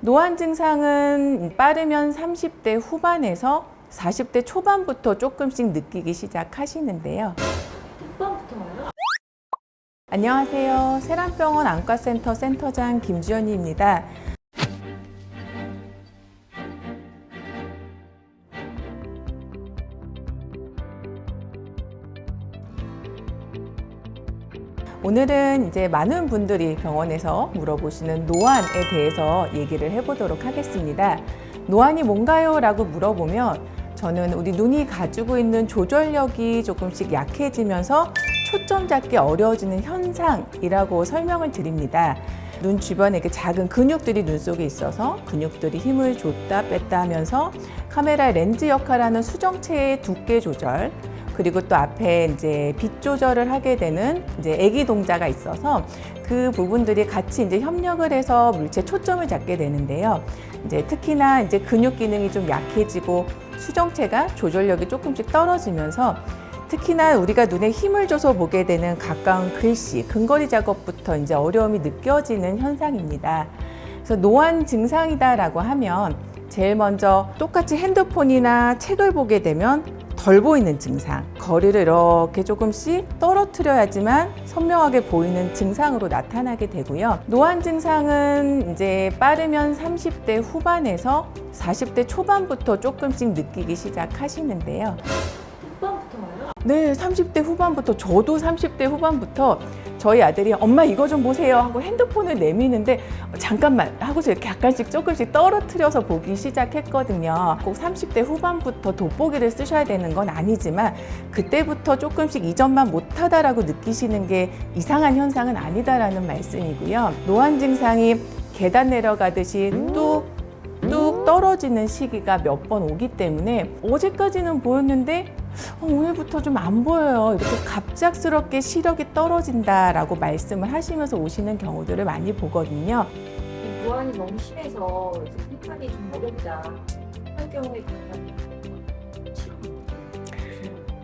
노안 증상은 빠르면 30대 후반에서 40대 초반부터 조금씩 느끼기 시작하시는데요. 후반부터? 안녕하세요. 세란병원 안과센터 센터장 김주연입니다. 오늘은 이제 많은 분들이 병원에서 물어보시는 노안에 대해서 얘기를 해보도록 하겠습니다. 노안이 뭔가요? 라고 물어보면 저는 우리 눈이 가지고 있는 조절력이 조금씩 약해지면서 초점 잡기 어려워지는 현상이라고 설명을 드립니다. 눈 주변에 이렇게 작은 근육들이 눈 속에 있어서 근육들이 힘을 줬다 뺐다 하면서 카메라 렌즈 역할하는 수정체의 두께 조절, 그리고 또 앞에 이제 빛 조절을 하게 되는 이제 애기 동자가 있어서 그 부분들이 같이 이제 협력을 해서 물체 초점을 잡게 되는데요. 이제 특히나 이제 근육 기능이 좀 약해지고 수정체가 조절력이 조금씩 떨어지면서 특히나 우리가 눈에 힘을 줘서 보게 되는 가까운 글씨, 근거리 작업부터 이제 어려움이 느껴지는 현상입니다. 그래서 노안 증상이다라고 하면 제일 먼저 똑같이 핸드폰이나 책을 보게 되면 덜 보이는 증상, 거리를 이렇게 조금씩 떨어뜨려야지만 선명하게 보이는 증상으로 나타나게 되고요. 노안 증상은 이제 빠르면 30대 후반에서 40대 초반부터 조금씩 느끼기 시작하시는데요. 후반부터 와요? 네, 30대 후반부터 저도 30대 후반부터 저희 아들이 엄마 이거 좀 보세요 하고 핸드폰을 내미는데 잠깐만 하고서 이렇게 약간씩 조금씩 떨어뜨려서 보기 시작했거든요. 꼭 30대 후반부터 돋보기를 쓰셔야 되는 건 아니지만 그때부터 조금씩 이전만 못하다라고 느끼시는 게 이상한 현상은 아니다라는 말씀이고요. 노안 증상이 계단 내려가듯이 뚝뚝 떨어지는 시기가 몇 번 오기 때문에 어제까지는 보였는데 어, 오늘부터 좀 안 보여요. 이렇게 갑작스럽게 시력이 떨어진다라고 말씀을 하시면서 오시는 경우들을 많이 보거든요. 이 노안이 너무 심해서 생활이 좀 어렵다 할 경우에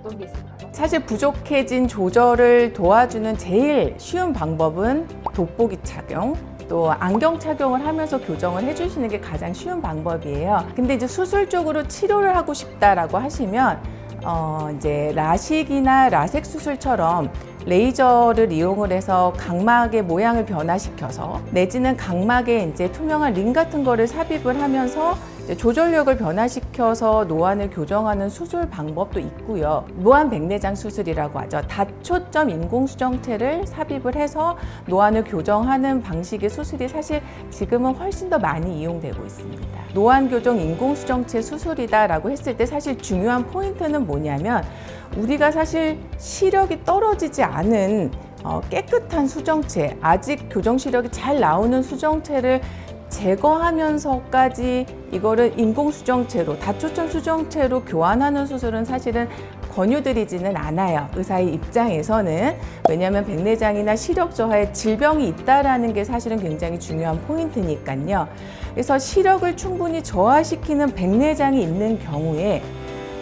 어떤 게 있을까요? 사실 부족해진 조절을 도와주는 제일 쉬운 방법은 돋보기 착용. 또 안경 착용을 하면서 교정을 해주시는 게 가장 쉬운 방법이에요. 근데 이제 수술 쪽으로 치료를 하고 싶다라고 하시면 어 이제 라식이나 라섹 수술처럼 레이저를 이용을 해서 각막의 모양을 변화시켜서 내지는 각막에 이제 투명한 링 같은 거를 삽입을 하면서 조절력을 변화시켜서 노안을 교정하는 수술 방법도 있고요. 무한 백내장 수술이라고 하죠. 다초점 인공수정체를 삽입을 해서 노안을 교정하는 방식의 수술이 사실 지금은 훨씬 더 많이 이용되고 있습니다. 노안 교정 인공수정체 수술이다라고 했을 때 사실 중요한 포인트는 뭐냐면 우리가 사실 시력이 떨어지지 않은 어, 깨끗한 수정체, 아직 교정 시력이 잘 나오는 수정체를 제거하면서까지 이거를 인공 수정체로 다초점 수정체로 교환하는 수술은 사실은 권유드리지는 않아요. 의사의 입장에서는 왜냐하면 백내장이나 시력 저하에 질병이 있다라는 게 사실은 굉장히 중요한 포인트니까요. 그래서 시력을 충분히 저하시키는 백내장이 있는 경우에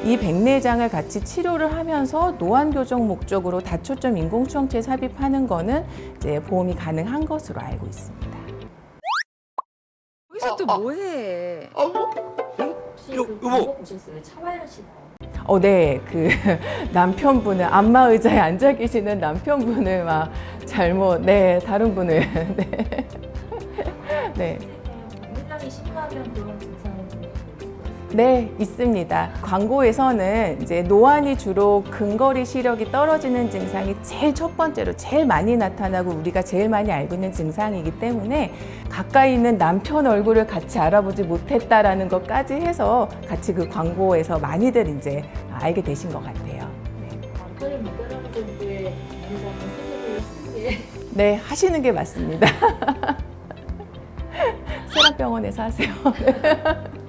이 백내장을 같이 치료를 하면서 노안 교정 목적으로 다초점 인공수정체 삽입하는 거는 이제 보험이 가능한 것으로 알고 있습니다. 여기서 또 어, 어. 뭐해? 아, 뭐? 혹시 여- 그 여보. 어, 네. 그 남편분을 안마 의자에 앉아 계시는 남편분을 막 잘못 네, 다른 분을 네. 네. 심하면 그런 있어요. 네, 있습니다. 광고에서는 이제 노안이 주로 근거리 시력이 떨어지는 증상이 제일 첫 번째로 제일 많이 나타나고 우리가 제일 많이 알고 있는 증상이기 때문에 가까이 있는 남편 얼굴을 같이 알아보지 못했다라는 것까지 해서 같이 그 광고에서 많이들 이제 알게 되신 것 같아요. 남편을 못 따라오는데 남자는 수술을 네, 하시는 게 맞습니다. 세라병원에서 하세요.